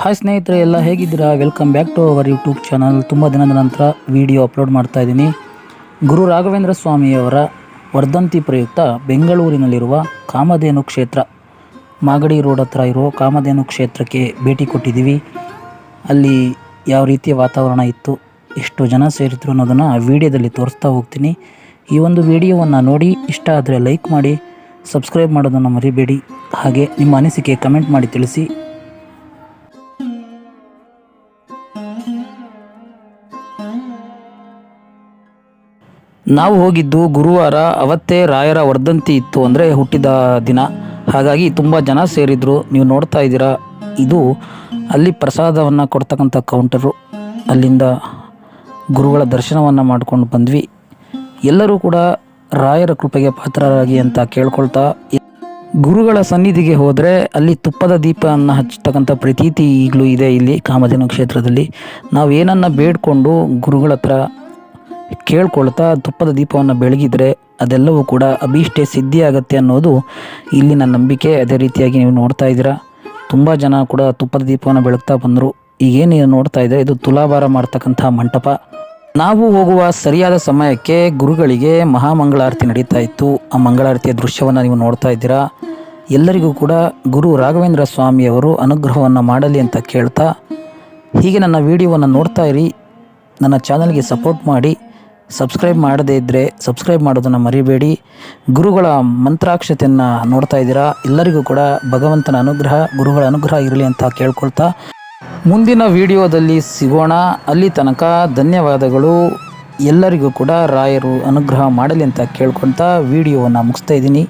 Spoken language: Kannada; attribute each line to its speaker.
Speaker 1: ಹಾಯ್ ಸ್ನೇಹಿತರೆ, ಎಲ್ಲ ಹೇಗಿದ್ದೀರಾ? Welcome back to our YouTube channel ತುಂಬ ದಿನದ ನಂತರ ವಿಡಿಯೋ ಅಪ್ಲೋಡ್ ಮಾಡ್ತಾ ಇದ್ದೀನಿ. ಗುರು ರಾಘವೇಂದ್ರ ಸ್ವಾಮಿಯವರ ವರ್ಧಂತಿ ಪ್ರಯುಕ್ತ ಬೆಂಗಳೂರಿನಲ್ಲಿರುವ ಕಾಮಧೇನು ಕ್ಷೇತ್ರ, ಮಾಗಡಿ ರೋಡ್ ಹತ್ರ ಇರೋ ಕಾಮಧೇನು ಕ್ಷೇತ್ರಕ್ಕೆ ಭೇಟಿ ಕೊಟ್ಟಿದ್ದೀವಿ. ಅಲ್ಲಿ ಯಾವ ರೀತಿಯ ವಾತಾವರಣ ಇತ್ತು, ಎಷ್ಟು ಜನ ಸೇರಿದ್ರು ಅನ್ನೋದನ್ನು ವಿಡಿಯೋದಲ್ಲಿ ತೋರಿಸ್ತಾ ಹೋಗ್ತೀನಿ. ಈ ಒಂದು ವಿಡಿಯೋವನ್ನು ನೋಡಿ, ಇಷ್ಟ ಆದರೆ ಲೈಕ್ ಮಾಡಿ ಸಬ್ಸ್ಕ್ರೈಬ್ ಮಾಡೋದನ್ನು ಮರಿಬೇಡಿ. ಹಾಗೆ ನಿಮ್ಮ ಅನಿಸಿಕೆ ಕಮೆಂಟ್ ಮಾಡಿ ತಿಳಿಸಿ. ನಾವು ಹೋಗಿದ್ದು ಗುರುವಾರ, ಅವತ್ತೇ ರಾಯರ ವರ್ಧಂತಿ ಇತ್ತು ಅಂದರೆ ಹುಟ್ಟಿದ ದಿನ. ಹಾಗಾಗಿ ತುಂಬ ಜನ ಸೇರಿದ್ರು. ನೀವು ನೋಡ್ತಾ ಇದ್ದೀರಾ, ಇದು ಅಲ್ಲಿ ಪ್ರಸಾದವನ್ನು ಕೊಡ್ತಕ್ಕಂಥ ಕೌಂಟರು ಅಲ್ಲಿಂದ ಗುರುಗಳ ದರ್ಶನವನ್ನು ಮಾಡ್ಕೊಂಡು ಬಂದ್ವಿ. ಎಲ್ಲರೂ ಕೂಡ ರಾಯರ ಕೃಪೆಗೆ ಪಾತ್ರರಾಗಿ ಅಂತ ಕೇಳ್ಕೊಳ್ತಾ, ಗುರುಗಳ ಸನ್ನಿಧಿಗೆ ಹೋದರೆ ಅಲ್ಲಿ ತುಪ್ಪದ ದೀಪವನ್ನು ಹಚ್ಚತಕ್ಕಂಥ ಪ್ರತೀತಿ ಈಗಲೂ ಇದೆ ಇಲ್ಲಿ ಕಾಮಧೇನು ಕ್ಷೇತ್ರದಲ್ಲಿ. ನಾವು ಏನನ್ನು ಬೇಡ್ಕೊಂಡು ಗುರುಗಳ ಹತ್ರ ಕೇಳ್ಕೊಳ್ತಾ ತುಪ್ಪದ ದೀಪವನ್ನು ಬೆಳಗಿದ್ರೆ ಅದೆಲ್ಲವೂ ಕೂಡ ಅಭೀಷ್ಟೆ ಸಿದ್ಧಿಯಾಗತ್ತೆ ಅನ್ನೋದು ಇಲ್ಲಿನ ನಂಬಿಕೆ. ಅದೇ ರೀತಿಯಾಗಿ ನೀವು ನೋಡ್ತಾ ಇದ್ದೀರಾ, ತುಂಬ ಜನ ಕೂಡ ತುಪ್ಪದ ದೀಪವನ್ನು ಬೆಳಗ್ತಾ ಬಂದರು. ಈಗೇನು ನೀವು ನೋಡ್ತಾ ಇದ್ದೀರಾ, ಇದು ತುಲಾಭಾರ ಮಾಡ್ತಕ್ಕಂಥ ಮಂಟಪ. ನಾವು ಹೋಗುವ ಸರಿಯಾದ ಸಮಯಕ್ಕೆ ಗುರುಗಳಿಗೆ ಮಹಾಮಂಗಳಾರತಿ ನಡೀತಾ ಇತ್ತು. ಆ ಮಂಗಳಾರತಿಯ ದೃಶ್ಯವನ್ನು ನೀವು ನೋಡ್ತಾ ಇದ್ದೀರಾ. ಎಲ್ಲರಿಗೂ ಕೂಡ ಗುರು ರಾಘವೇಂದ್ರ ಸ್ವಾಮಿಯವರು ಅನುಗ್ರಹವನ್ನು ಮಾಡಲಿ ಅಂತ ಕೇಳ್ತಾ, ಹೀಗೆ ನನ್ನ ವಿಡಿಯೋವನ್ನು ನೋಡ್ತಾ ಇರಿ, ನನ್ನ ಚಾನಲ್ಗೆ ಸಪೋರ್ಟ್ ಮಾಡಿ. ಸಬ್ಸ್ಕ್ರೈಬ್ ಮಾಡದೇ ಇದ್ದರೆ ಸಬ್ಸ್ಕ್ರೈಬ್ ಮಾಡೋದನ್ನು ಮರಿಬೇಡಿ. ಗುರುಗಳ ಮಂತ್ರಾಕ್ಷತೆಯನ್ನು ನೋಡ್ತಾ ಇದ್ದೀರಾ? ಎಲ್ಲರಿಗೂ ಕೂಡ ಭಗವಂತನ ಅನುಗ್ರಹ, ಗುರುಗಳ ಅನುಗ್ರಹ ಇರಲಿ ಅಂತ ಕೇಳ್ಕೊಳ್ತಾ ಮುಂದಿನ ವಿಡಿಯೋದಲ್ಲಿ ಸಿಗೋಣ. ಅಲ್ಲಿ ತನಕ ಧನ್ಯವಾದಗಳು. ಎಲ್ಲರಿಗೂ ಕೂಡ ರಾಯರು ಅನುಗ್ರಹ ಮಾಡಲಿ ಅಂತ ಕೇಳ್ಕೊಳ್ತಾ ವಿಡಿಯೋವನ್ನು ಮುಗಿಸ್ತಾ ಇದ್ದೀನಿ.